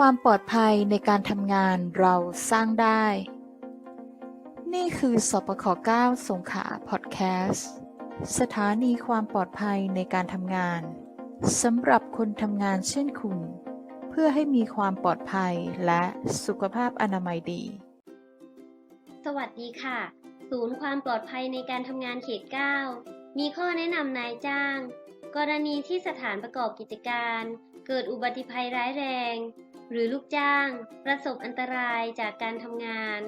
ความปลอดภัยในการทำงานเราสร้างได้ นี่คือสปค9สงขาพอดแคสต์ สถานีความปลอดภัยในการทำงานสำหรับคนทำงานเช่นคุณ เพื่อให้มีความปลอดภัยและสุขภาพอนามัยดี สวัสดีค่ะ ศูนย์ความปลอดภัยในการทำงานเขต 9 มีข้อแนะนำนายจ้าง กรณีที่สถานประกอบกิจการ เกิดอุบัติภัยร้ายแรง หรือลูกจ้าง ประสบอันตรายจากการทำงาน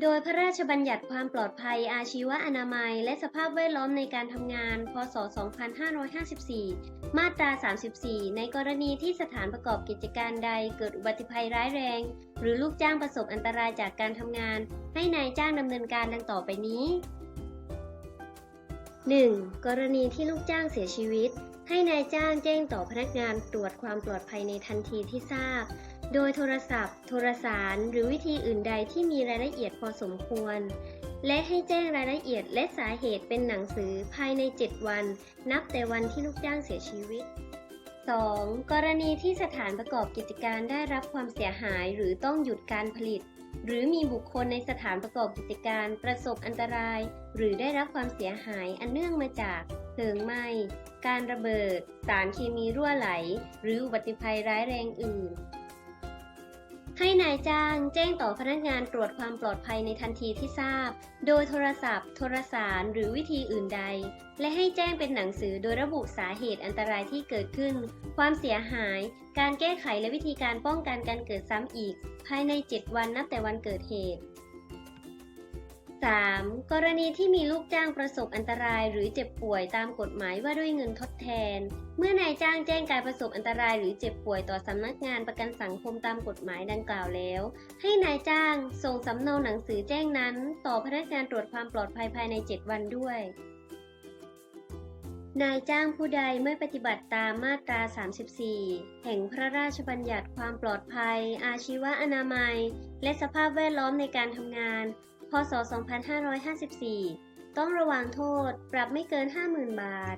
โดยพระราชบัญญัติความปลอดภัยอาชีวอนามัย และสภาพแวดล้อมในการทำงาน พศ 2554 มาตรา 34 ในกรณีที่สถานประกอบกิจการใดเกิดอุบัติภัยร้ายแรง หรือลูกจ้างประสบอันตรายจากการทำงาน ให้นายจ้างดำเนินการดังต่อไปนี้ 1. กรณีที่ลูกจ้างเสียชีวิต ให้นายจ้างแจ้งต่อพนักงานตรวจความปลอดภัยในทันทีที่ทราบ โดยโทรศัพท์ โทรสาร หรือวิธีอื่นใดที่มีรายละเอียดพอสมควร และให้แจ้งรายละเอียดและสาเหตุเป็นหนังสือภายใน 7 วัน นับแต่วันที่ลูกจ้างเสียชีวิต 2. กรณีที่สถานประกอบกิจการได้รับความเสียหายหรือต้องหยุดการผลิต หรือมีบุคคลในสถานประกอบกิจการประสบอันตราย หรือได้รับความเสียหายอันเนื่องมาจากเพลิงไหม้ การระเบิด สารเคมีรั่วไหล หรืออุบัติภัยร้ายแรงอื่น ให้นายจ้างแจ้งต่อพนักงานตรวจความปลอดภัยในทันทีที่ทราบ โดยโทรศัพท์ โทรสาร หรือวิธีอื่นใด และให้แจ้งเป็นหนังสือโดยระบุสาเหตุอันตรายที่เกิดขึ้น ความเสียหาย การแก้ไขและวิธีการป้องกันการเกิดซ้ำอีก ภายใน 7 วันนับแต่วันเกิดเหตุ 3. กรณีที่มีลูกจ้างประสบอันตรายหรือเจ็บป่วยตามกฎหมายว่าด้วยเงินทดแทน เมื่อนายจ้างแจ้งการประสบอันตรายหรือเจ็บป่วยต่อสำนักงานประกันสังคมตามกฎหมายดังกล่าวแล้ว ให้นายจ้างส่งสำเนาหนังสือแจ้งนั้น ต่อพนักงานตรวจความปลอดภัยภายใน 7 วันด้วยนายจ้างผู้ใดไม่ปฏิบัติตามมาตรา 34 แห่งพระราชบัญญัติความปลอดภัย อาชีวอนามัย และสภาพแวดล้อมในการทำงาน พศ 2554 ต้องระวางโทษ ปรับไม่เกิน 50,000 บาท